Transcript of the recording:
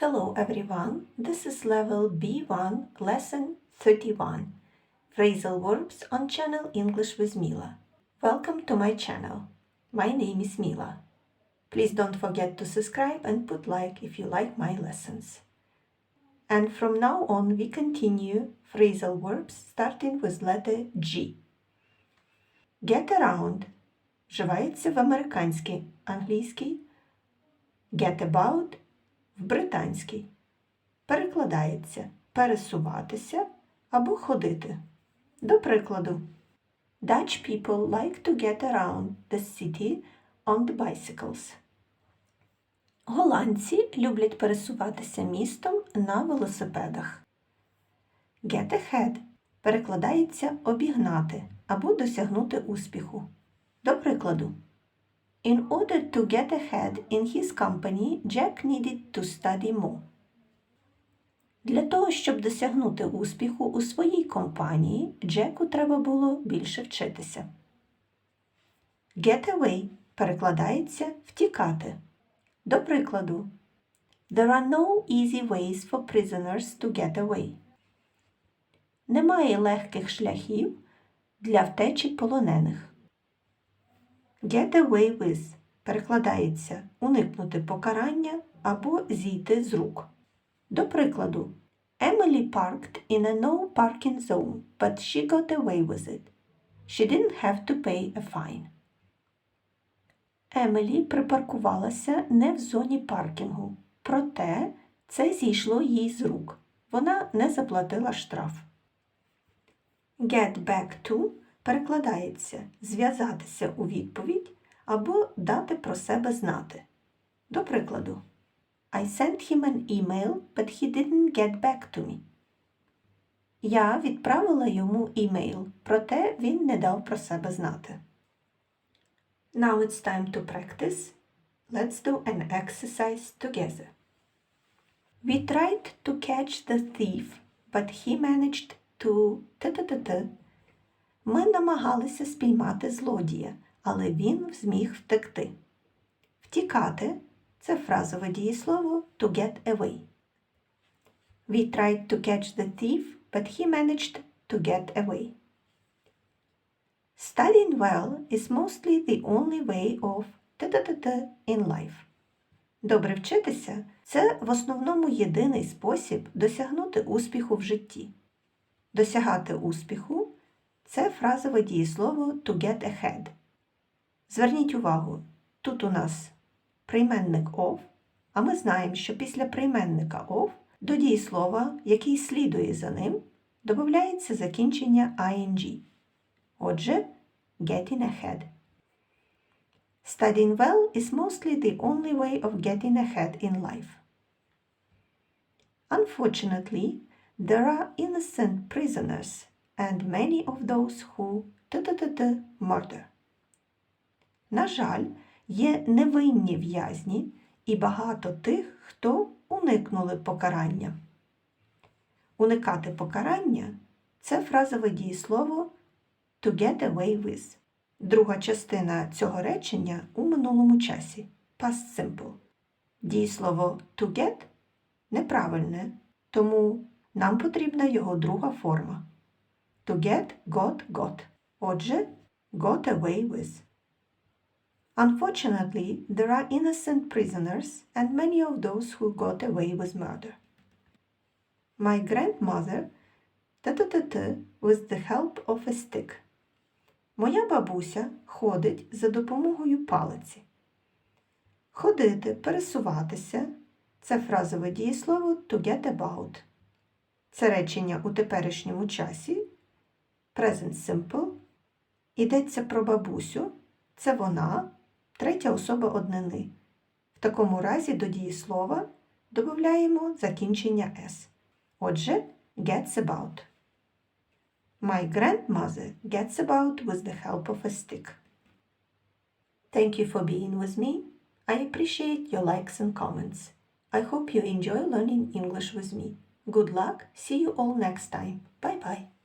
Hello everyone, this is level B1, lesson 31. Phrasal verbs on channel English with Mila. Welcome to my channel. My name is Mila. Please don't forget to subscribe and put like if you like my lessons. And from now on we continue phrasal verbs starting with letter G. Get around вживається в американській, англійській, get about в британській. Перекладається пересуватися або ходити. До прикладу, Dutch people like to get around the city on the bicycles. Голландці люблять пересуватися містом на велосипедах. Get ahead перекладається обігнати або досягнути успіху. До прикладу, In order to get ahead in his company, Jack needed to study more. Для того, щоб досягнути успіху у своїй компанії, Джеку треба було більше вчитися. Get away перекладається втікати. До прикладу, There are no easy ways for prisoners to get away. Немає легких шляхів для втечі полонених. Get away with перекладається уникнути покарання або зійти з рук. До прикладу, Emily parked in a no parking zone, but she got away with it. She didn't have to pay a fine. Емілі припаркувалася не в зоні паркінгу, проте це зійшло їй з рук. Вона не заплатила штраф. Get back to перекладається зв'язатися у відповідь або дати про себе знати. До прикладу, I sent him an email, but he didn't get back to me. Я відправила йому імейл, проте він не дав про себе знати. Now it's time to practice. Let's do an exercise together. We tried to catch the thief, but he managed to t-t-t-t. Ми намагалися спіймати злодія, але він зміг втекти. Втікати це фразове дієслово to get away. We tried to catch the thief, but he managed to get away. Studying well is mostly the only way of t-t-t-t in life. Добре вчитися це в основному єдиний спосіб досягнути успіху в житті. Досягати успіху це фразове дієслово to get ahead. Зверніть увагу, тут у нас прийменник of, а ми знаємо, що після прийменника of до дієслова, який слідує за ним, додається закінчення ing. Отже, getting ahead. Studying well is mostly the only way of getting ahead in life. Unfortunately, there are innocent prisoners and many of those who murder. На жаль, є невинні в'язні і багато тих, хто уникнули покарання. Уникати покарання це фразове дієслово to get away with. Друга частина цього речення у минулому часі past simple. Дієслово to get неправильне, тому нам потрібна його друга форма. To get, got, got. Отже, got away with. Unfortunately, there are innocent prisoners and many of those who got away with murder. My grandmother t-t-t-t with the help of a stick. Моя бабуся ходить за допомогою палиці. Ходити, пересуватися це фразове дієслово to get about. Це речення у теперішньому часі present simple. Йдеться про бабусю, це вона, третя особа однини. В такому разі до дієслова додаємо закінчення s. Отже, gets about. My grandmother gets about with the help of a stick. Thank you for being with me. I appreciate your likes and comments. I hope you enjoy learning English with me. Good luck. See you all next time. Bye bye.